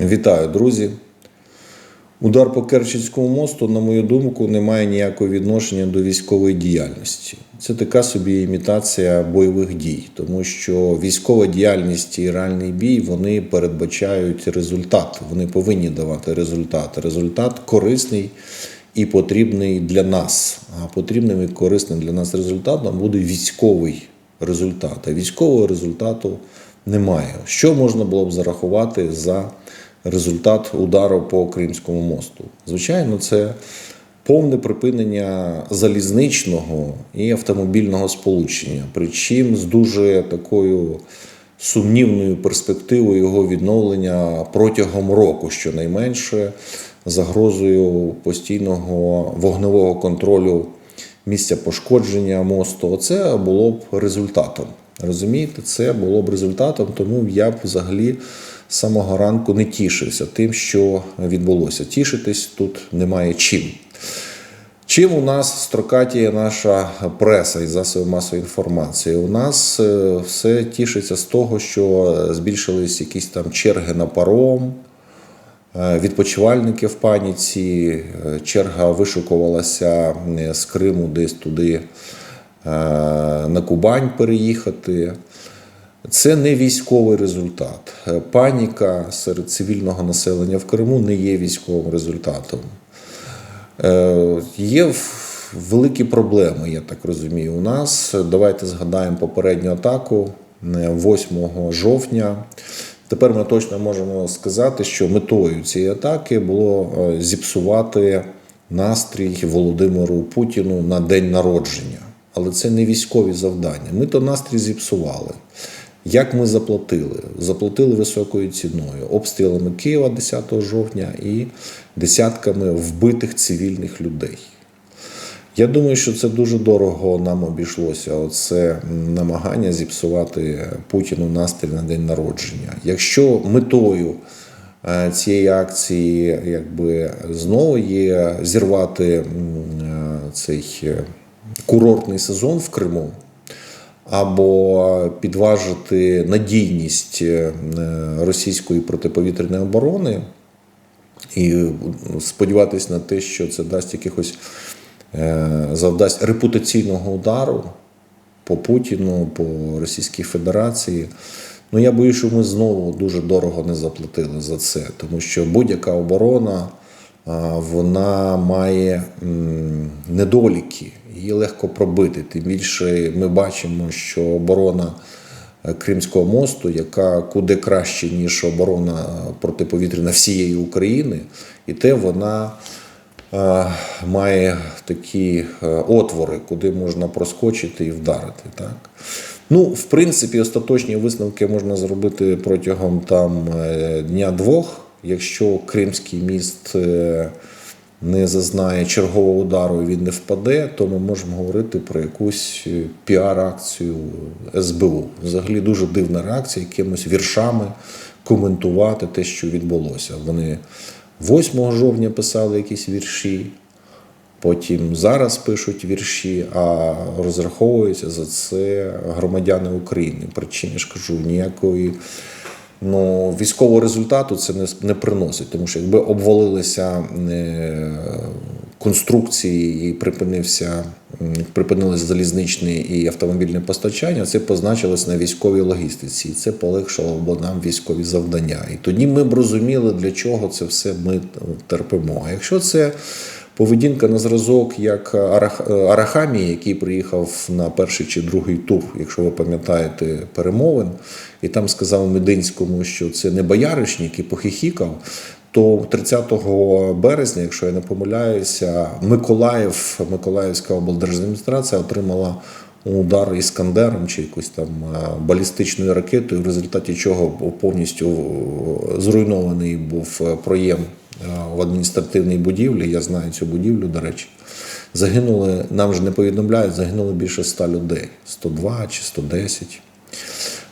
Вітаю, друзі. Удар по Керченському мосту, на мою думку, не має ніякого відношення до військової діяльності. Це така собі імітація бойових дій, тому що військова діяльність і реальний бій вони передбачають результат. Вони повинні давати результат. Результат корисний і потрібний для нас. А потрібним і корисним для нас результатом буде військовий результат. А військового результату немає. Що можна було б зарахувати за результат удару по Кримському мосту? Звичайно, це повне припинення залізничного і автомобільного сполучення, причому з дуже такою сумнівною перспективою його відновлення протягом року, щонайменше, загрозою постійного вогневого контролю місця пошкодження мосту. Оце було б результатом. Розумієте, це було б результатом, тому я б взагалі з самого ранку не тішився тим, що відбулося. Тішитись тут немає чим. Чим у нас строкатіє наша преса і засоби масової інформації? У нас е, все тішиться з того, що збільшились якісь там черги на паром, е, відпочивальники в паніці, е, черга вишукувалася з Криму десь туди на Кубань переїхати. Це не військовий результат. Е, Паніка серед цивільного населення в Криму не є військовим результатом. Е, Є великі проблеми, я так розумію. У нас давайте згадаємо попередню атаку е, 8 жовтня. Тепер ми точно можемо сказати, що метою цієї атаки було е, зіпсувати настрій Володимиру Путіну на день народження. Але це не військові завдання. Ми то настрій зіпсували. Як ми заплатили? Заплатили високою ціною, обстрілами Києва 10 жовтня і десятками вбитих цивільних людей. Я думаю, що це дуже дорого нам обійшлося. Оце намагання зіпсувати Путіну настрій на день народження. Якщо метою е, цієї акції якби знову є зірвати е, цей е, курортний сезон в Криму, або підважити надійність е, російської протиповітряної оборони і сподіватися на те, що це дасть якихось е, завдасть репутаційного удару по Путіну, по Російській Федерації. Ну я боюсь, що ми знову дуже дорого не заплатили за це, тому що будь-яка оборона вона має недоліки, її легко пробити. Тим більше ми бачимо, що оборона е, Кримського мосту, яка куди краще, ніж оборона протиповітряна всієї України, і те вона е, має такі е, отвори, куди можна проскочити і вдарити. Так? Ну, в принципі, остаточні висновки можна зробити протягом там е, дня-двох. Якщо Кримський міст е, не зазнає чергового удару і він не впаде, то ми можемо говорити про якусь е, піар-акцію СБУ. Взагалі дуже дивна реакція, якимось віршами коментувати те, що відбулося. Вони 8 жовтня писали якісь вірші, потім зараз пишуть вірші, а розраховуються за це громадяни України. Причому ж кажу, ніякої ну, військового результату це не, не приносить, тому що якби обвалилися е, конструкції і припинився, припинилися залізничне і автомобільне постачання, це позначилось на військовій логістиці, і це полегшило б нам військові завдання. І тоді ми б розуміли, для чого це все ми терпимо. А якщо це поведінка на зразок, як Арах... Арахамії, який приїхав на перший чи другий тур, якщо ви пам'ятаєте, перемовин, і там сказав Мединському, що це не бояришник і похихікав. То 30 березня, якщо я не помиляюся, Миколаїв, Миколаївська облдержадміністрація отримала удар іскандером чи якоюсь там е, балістичною ракетою, в результаті чого повністю е, зруйнований був е, проєм е, в адміністративній будівлі. Я знаю цю будівлю, до речі. Загинули, нам ж не повідомляють, загинуло більше 100 людей, 102 чи 110.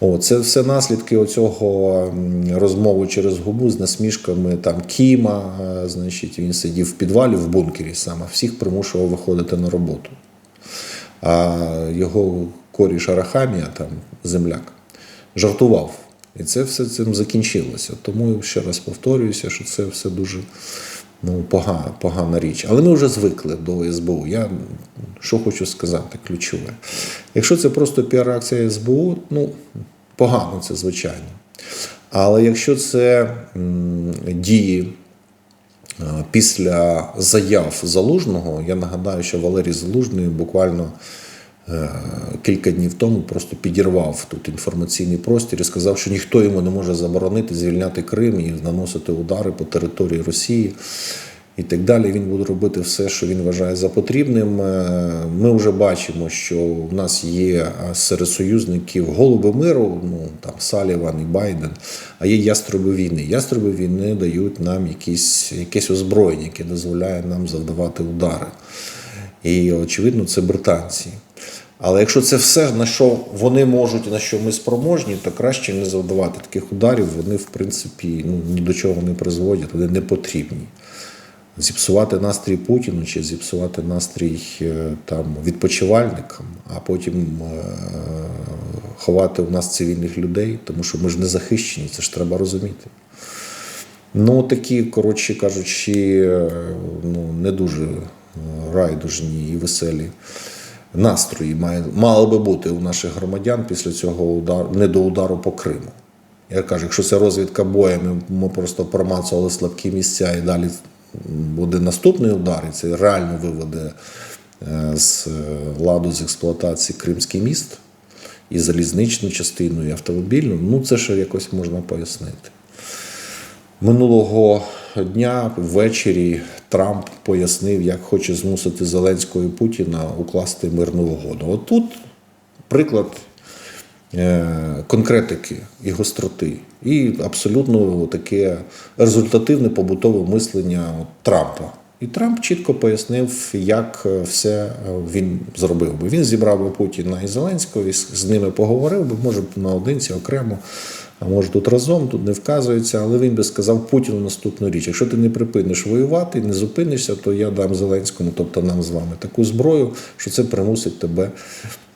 О, це все наслідки оцього м, розмови через губу з насмішками там Кіма. е, Значить, він сидів в підвалі в бункері саме, всіх примушував виходити на роботу. А його коріш Арахамія, там земляк, жартував. І це все цим закінчилося. Тому ще раз повторююся, що це все дуже ну, погана, погана річ. Але ми вже звикли до СБУ. Я що хочу сказати, ключове. Якщо це просто піар-акція СБУ, ну погано це звичайно. Але якщо це м, дії е, після заяв залужного, я нагадаю, що Валерій Залужний буквально кілька днів тому просто підірвав тут інформаційний простір і сказав, що ніхто йому не може заборонити звільняти Крим і наносити удари по території Росії. І так далі він буде робити все, що він вважає за потрібним. Е, Ми вже бачимо, що в нас є е, серед союзників голуби миру, ну там Саліван і Байден, а є яструби війни. Яструби війни дають нам якісь, якесь озброєння, яке дозволяє нам завдавати удари. І очевидно, це британці. Але якщо це все, на що вони можуть, і на що ми спроможні, то краще не завдавати таких ударів. Вони, в принципі, ну, ні до чого не призводять, вони не потрібні. Зіпсувати настрій Путіну чи зіпсувати настрій е, там відпочивальникам, а потім е, ховати у нас цивільних людей, тому що ми ж не захищені, це ж треба розуміти. Ну, такі, коротше кажучи, е, ну, не дуже е, райдужні і веселі настрої має, мали би бути у наших громадян після цього удару, не до удару по Криму. Я кажу, якщо це розвідка боями, ми просто промацували слабкі місця і далі буде наступний удар, і це реально виведе е, з ладу з експлуатації Кримський міст і залізничну частину, і автомобільну. Ну, це ще якось можна пояснити. Минулого дня ввечері Трамп пояснив, як хоче змусити Зеленського і Путіна укласти мирну угоду. От тут приклад е, конкретики і гостроти, і абсолютно таке результативне побутове мислення Трампа. І Трамп чітко пояснив, як е, все е, він зробив би. Він зібрав би Путіна і Зеленського, і з ними поговорив би, може наодинці окремо, а може тут разом, тут не вказується, але він би сказав Путіну наступну річ: якщо ти не припиниш воювати, не зупинишся, то я дам Зеленському, тобто нам з вами, таку зброю, що це примусить тебе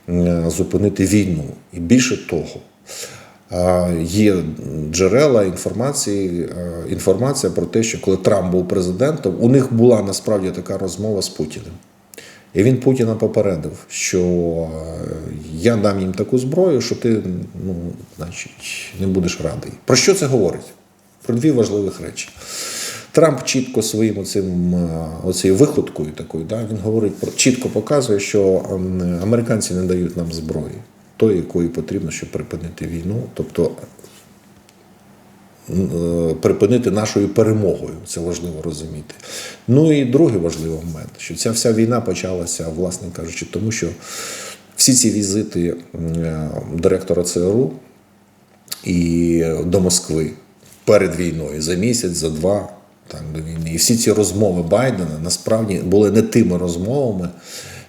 е, зупинити війну. І більше того. Є джерела інформації, е, інформація про те, що коли Трамп був президентом, у них була насправді така розмова з Путіним. І він Путіна попередив, що е, я дам їм таку зброю, що ти ну, значить, не будеш радий. Про що це говорить? Про дві важливих речі. Трамп чітко своїм оцим, е, оцією виходкою такою, да, він говорить про чітко показує, що американці не дають нам зброї, тої, якої потрібно, щоб припинити війну, тобто припинити нашою перемогою. Це важливо розуміти. Ну і другий важливий момент, що ця вся війна почалася, власне кажучи, тому що всі ці візити е, директора ЦРУ і до Москви перед війною за місяць, за два так, до війни. І всі ці розмови Байдена насправді були не тими розмовами,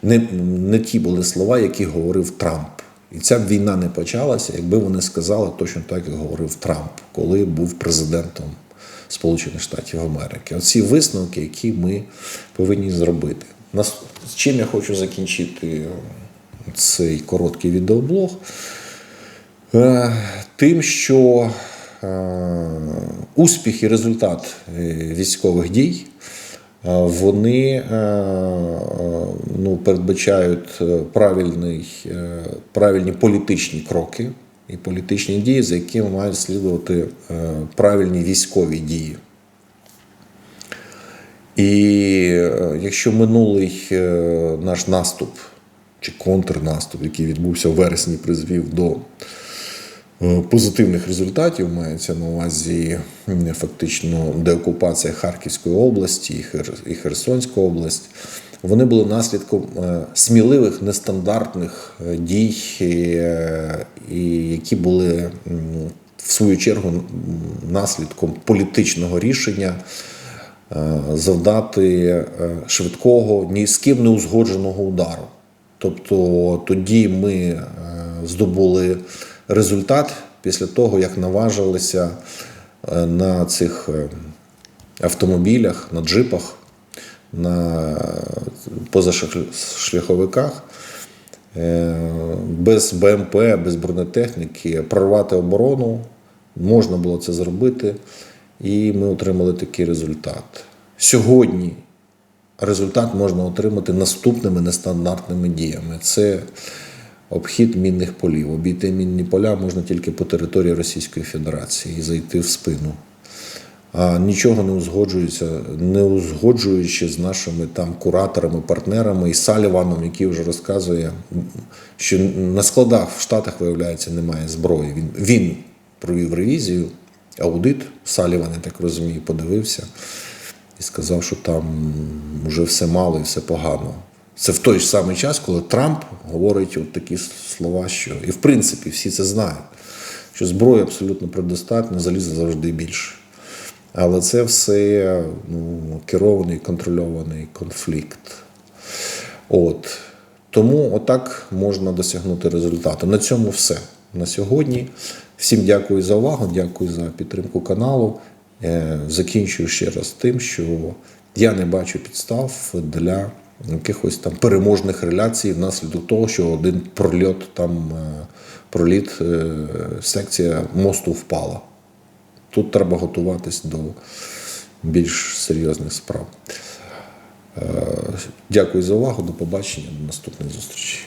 не, не ті були слова, які говорив Трамп. І ця б війна не почалася, якби вони сказали точно так, як говорив Трамп, коли був президентом Сполучених Штатів Америки. Оці висновки, які ми повинні зробити. З чим я хочу закінчити цей короткий відеоблог? Е, Тим, що е, успіх і результат е, військових дій вони е, е, ну, передбачають е, правильний, е, правильні політичні кроки і політичні дії, за якими мають слідувати е, правильні військові дії. І е, якщо минулий е, наш наступ чи контрнаступ, який відбувся в вересні, призвів до е, позитивних результатів, мається на увазі фактично деокупація Харківської області і Хер- і Херсонська область, вони були наслідком е, сміливих нестандартних е, дій, е, які були в свою чергу наслідком політичного рішення е, завдати е, швидкого, ні з ким не узгодженого удару. Тобто тоді ми е, здобули результат після того, як наважилися е, на цих е, автомобілях, на джипах, на позашляховиках е, без БМП, без бронетехніки прорвати оборону Можна було це зробити, і ми отримали такий результат. Сьогодні результат можна отримати наступними нестандартними діями. Це обхід мінних полів. Обійти мінні поля можна тільки по території Російської Федерації і зайти в спину. А нічого не узгоджується, не узгоджуючи з нашими там кураторами, партнерами і Саліваном, який вже розказує, що на складах в Штатах, виявляється, немає зброї. Він, він провів ревізію, аудит, Саліван, я так розумію, подивився і сказав, що там вже все мало і все погано. Це в той ж самий час, коли Трамп говорить от такі слова, що і в принципі всі це знають, що зброї абсолютно предостатньо, заліза завжди більше. Але це все ну, керований, контрольований конфлікт. От. Тому отак можна досягнути результату. На цьому все. На сьогодні. Всім дякую за увагу, дякую за підтримку каналу. Е, Закінчую ще раз тим, що я не бачу підстав для якихось там переможних реляцій внаслідок того, що один прольот там е, проліт, е, секція мосту впала. Тут треба готуватись до більш серйозних справ. Е, Дякую за увагу. До побачення. До наступних зустрічей.